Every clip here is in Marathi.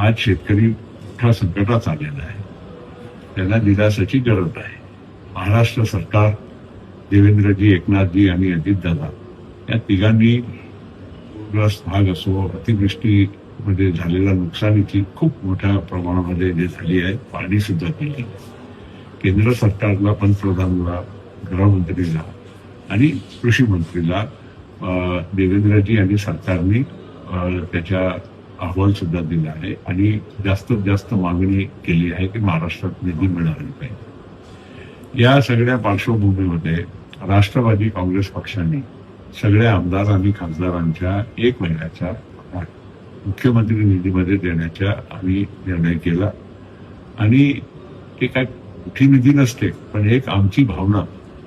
आज शेतकरी मोठ्या संकटात आलेला आहे. त्यांना दिलासाची गरज आहे. महाराष्ट्र सरकार देवेंद्रजी एकनाथजी आणि अजितदादा या तिघांनी पूरग्रस्त भाग असो अतिवृष्टीमध्ये झालेल्या नुकसानीची खूप मोठ्या प्रमाणामध्ये जे झाली आहे. पाणी सुद्धा केली केंद्र सरकारला पंतप्रधानला गृहमंत्रीला आणि कृषी मंत्रीला देवेंद्रजी आणि सरकारने त्याच्या अहवाल सुद्धा दिला आहे आणि जास्तीत जास्त मागणी केली आहे की महाराष्ट्रात निधी मिळाली पाहिजे. या सगळ्या पार्श्वभूमीमध्ये राष्ट्रवादी काँग्रेस पक्षाने सगळ्या आमदार आणि खासदारांच्या एक महिन्याच्या मुख्यमंत्री निधीमध्ये देण्याचा आम्ही निर्णय केला. आणि ते काय मोठी निधी नसते पण एक आमची भावना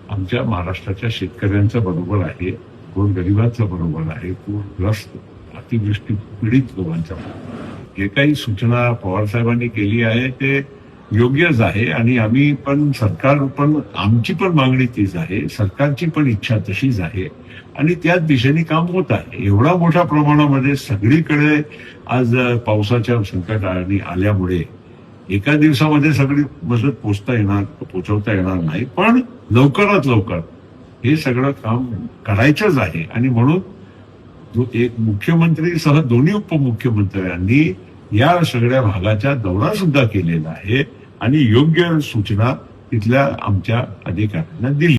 आमच्या महाराष्ट्राच्या शेतकऱ्यांच्या बरोबर आहे गोरगरिबांच्या बरोबर आहे पूरग्रस्त अतिवृष्टी पीडित लोकांच्या जे काही सूचना पवार साहेबांनी केली आहे ते योग्यच आहे. आणि आम्ही पण सरकार पण आमची पण मागणी तीच आहे. सरकारची पण इच्छा तशीच आहे. आणि त्याच दिशेने काम होत आहे. एवढा मोठ्या प्रमाणामध्ये सगळीकडे आज पावसाच्या संकट आणि आल्यामुळे एका दिवसामध्ये सगळी मदत पोचता येणार पोचवता येणार नाही. पण लवकरात लवकर हे सगळं काम करायचंच आहे. आणि म्हणून एक मुख्यमंत्री सह दोन्ही उपमुख्यमंत्र्यांनी या सगळ्या भागाचा दौरा सुद्धा केलेला आहे आणि योग्य सूचना तिथल्या आमच्या अधिकाऱ्यांना दिली.